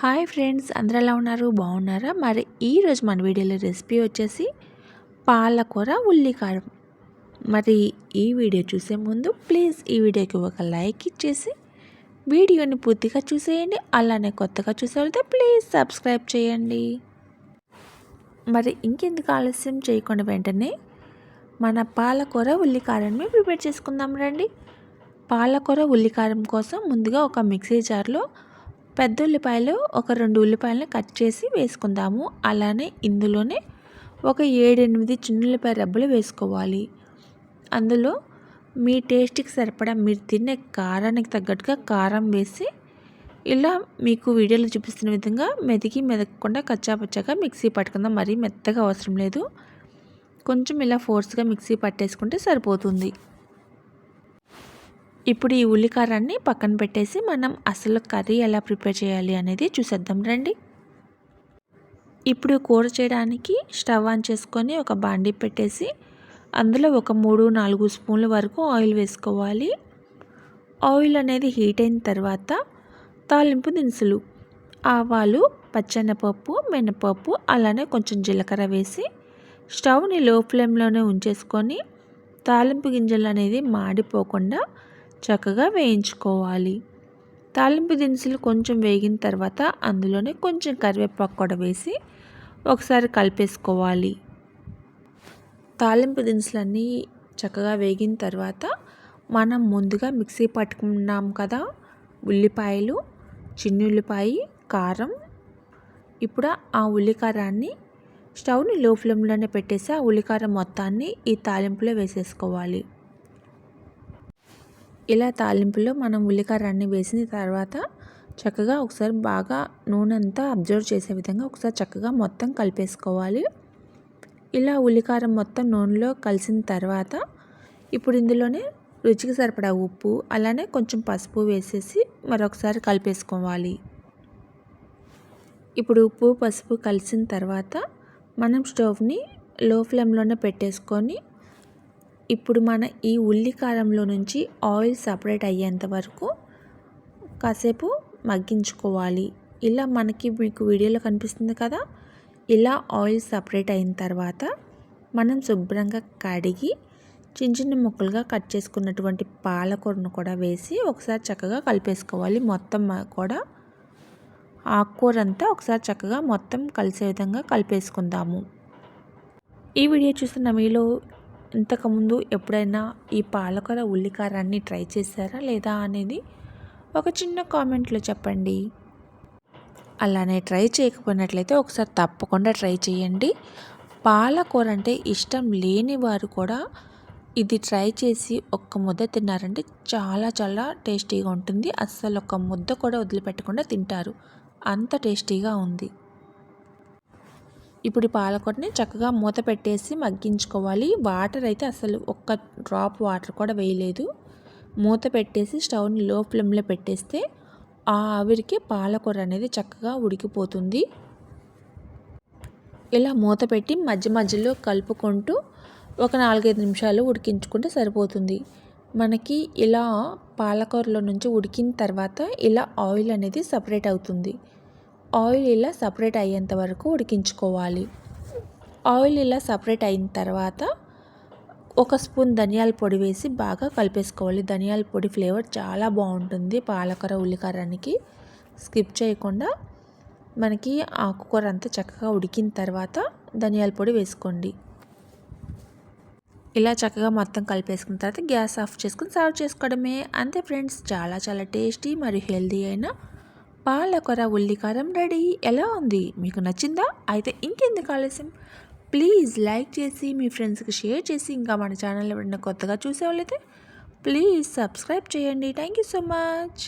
Hi friends అందరూ ఎలా ఉన్నారు? బాగున్నారా? మరి ఈరోజు మన వీడియోలో రెసిపీ వచ్చేసి పాలకూర ఉల్లికారం. మరి ఈ వీడియో చూసే ముందు ప్లీజ్ ఈ వీడియోకి ఒక లైక్ ఇచ్చేసి వీడియోని పూర్తిగా చూసేయండి అలానే కొత్తగా చూసేవాళ్ళతో ప్లీజ్ సబ్స్క్రైబ్ చేయండి. మరి ఇంకెందుకు ఆలస్యం? చేయకుండా వెంటనే మన పాలకూర ఉల్లికారాన్ని ప్రిపేర్ చేసుకుందాం రండి. పాలకూర ఉల్లికారం కోసం ముందుగా ఒక మిక్సీ జార్లో పెద్ద ఉల్లిపాయలు ఒక రెండు ఉల్లిపాయలను కట్ చేసి వేసుకుందాము. అలానే ఇందులోనే ఒక ఏడెనిమిది చిన్నుల్లిపాయ రెబ్బలు వేసుకోవాలి. అందులో మీ టేస్ట్కి సరిపడా మీరు తినే కారానికి తగ్గట్టుగా కారం వేసి ఇలా మీకు వీడియోలో చూపిస్తున్న విధంగా మెదిగి మెదకకుండా కచ్చాపచ్చాగా మిక్సీ పట్టుకుందాం. మరీ మెత్తగా అవసరం లేదు. కొంచెం ఇలా ఫోర్స్గా మిక్సీ పట్టేసుకుంటే సరిపోతుంది. ఇప్పుడు ఈ ఉల్లికారాన్ని పక్కన పెట్టేసి మనం అసలు కర్రీ ఎలా ప్రిపేర్ చేయాలి అనేది చూసేద్దాం రండి. ఇప్పుడు కూర చేయడానికి స్టవ్ ఆన్ చేసుకొని ఒక బాండీ పెట్టేసి అందులో ఒక మూడు నాలుగు స్పూన్ల వరకు ఆయిల్ వేసుకోవాలి. ఆయిల్ అనేది హీట్ అయిన తర్వాత తాలింపు దినుసులు ఆవాలు పచ్చెనపప్పు మినపప్పు అలానే కొంచెం జీలకర్ర వేసి స్టవ్ని లో ఫ్లేమ్లోనే ఉంచేసుకొని తాలింపు గింజలు అనేది మాడిపోకుండా చక్కగా వేయించుకోవాలి. తాలింపు దినుసులు కొంచెం వేగిన తర్వాత అందులోనే కొంచెం కరివేపాకు కూడా వేసి ఒకసారి కలిపేసుకోవాలి. తాలింపు దినుసులన్నీ చక్కగా వేగిన తర్వాత మనం ముందుగా మిక్సీ పట్టుకున్నాం కదా ఉల్లిపాయలు చిన్న ఉల్లిపాయ కారం. ఇప్పుడు ఆ ఉల్లికారాన్ని స్టవ్ని లో ఫ్లేమ్లోనే పెట్టేసి ఆ ఉల్లికారం మొత్తాన్ని ఈ తాలింపులో వేసేసుకోవాలి. ఇలా తాలింపులో మనం ఉల్లికారాన్ని వేసిన తర్వాత చక్కగా ఒకసారి బాగా నూనె అంతా అబ్జర్వ్ చేసే విధంగా ఒకసారి చక్కగా మొత్తం కలిపేసుకోవాలి. ఇలా ఉల్లికారం మొత్తం నూనెలో కలిసిన తర్వాత ఇప్పుడు ఇందులోనే రుచికి సరిపడా ఉప్పు అలానే కొంచెం పసుపు వేసేసి మరొకసారి కలిపేసుకోవాలి. ఇప్పుడు ఉప్పు పసుపు కలిసిన తర్వాత మనం స్టవ్ని లో ఫ్లేమ్లోనే పెట్టేసుకొని ఇప్పుడు మన ఈ ఉల్లి కారంలో నుంచి ఆయిల్ సపరేట్ అయ్యేంత వరకు కాసేపు మగ్గించుకోవాలి. ఇలా మనకి మీకు వీడియోలో కనిపిస్తుంది కదా? ఇలా ఆయిల్ సపరేట్ అయిన తర్వాత మనం శుభ్రంగా కడిగి చిన్న చిన్న ముక్కలుగా కట్ చేసుకున్నటువంటి పాలకూరను కూడా వేసి ఒకసారి చక్కగా కలిపేసుకోవాలి. మొత్తం కూడా ఆకుకూర అంతా ఒకసారి చక్కగా మొత్తం కలిసే విధంగా కలిపేసుకుందాము. ఈ వీడియో చూస్తున్న మీలో ఇంతకుముందు ఎప్పుడైనా ఈ పాలకూర ఉల్లికారాన్ని ట్రై చేశారా లేదా అనేది ఒక చిన్న కామెంట్లో చెప్పండి. అలానే ట్రై చేయకపోయినట్లయితే ఒకసారి తప్పకుండా ట్రై చేయండి. పాలకూర అంటే ఇష్టం లేని వారు కూడా ఇది ట్రై చేసి ఒక్క ముద్ద తిన్నారంటే చాలా చాలా టేస్టీగా ఉంటుంది. అస్సలు ఒక ముద్ద కూడా వదిలిపెట్టకుండా తింటారు. అంత టేస్టీగా ఉంది. ఇప్పుడు పాలకొట్టని చక్కగా మూత పెట్టేసి మగ్గించుకోవాలి. వాటర్ అయితే అసలు ఒక్క డ్రాప్ వాటర్ కూడా వేయలేదు. మూత పెట్టేసి స్టవ్ని లో ఫ్లేమ్లో పెట్టేస్తే ఆ ఆవిరికి పాలకూర అనేది చక్కగా ఉడికిపోతుంది. ఇలా మూత పెట్టి మధ్య మధ్యలో కలుపుకుంటూ ఒక నాలుగైదు నిమిషాలు ఉడికించుకుంటే సరిపోతుంది. మనకి ఇలా పాలకూరలో నుంచి ఉడికిన తర్వాత ఇలా ఆయిల్ అనేది సపరేట్ అవుతుంది. ఆయిల్ ఇలా సపరేట్ అయ్యేంత వరకు ఉడికించుకోవాలి. ఆయిల్ ఇలా సపరేట్ అయిన తర్వాత ఒక స్పూన్ ధనియాల పొడి వేసి బాగా కలిపేసుకోవాలి. ధనియాల పొడి ఫ్లేవర్ చాలా బాగుంటుంది పాలకూర ఉల్లికారానికి స్కిప్ చేయకుండా మనకి ఆకుకూర అంతా చక్కగా ఉడికిన తర్వాత ధనియాల పొడి వేసుకోండి. ఇలా చక్కగా మొత్తం కలిపేసుకున్న తర్వాత గ్యాస్ ఆఫ్ చేసుకుని సర్వ్ చేసుకోవడమే. అంతే ఫ్రెండ్స్ చాలా చాలా టేస్టీ మరియు హెల్దీ అయిన పాలకొర ఉల్లికారం రెడీ. ఎలా ఉంది? మీకు నచ్చిందా? అయితే ఇంకెందుకు ఆలస్యం? ప్లీజ్ లైక్ చేసి మీ ఫ్రెండ్స్కి షేర్ చేసి ఇంకా మన ఛానల్ ఎవరైనా కొత్తగా చూసేవాళ్ళైతే ప్లీజ్ సబ్స్క్రైబ్ చేయండి. Thank you so much.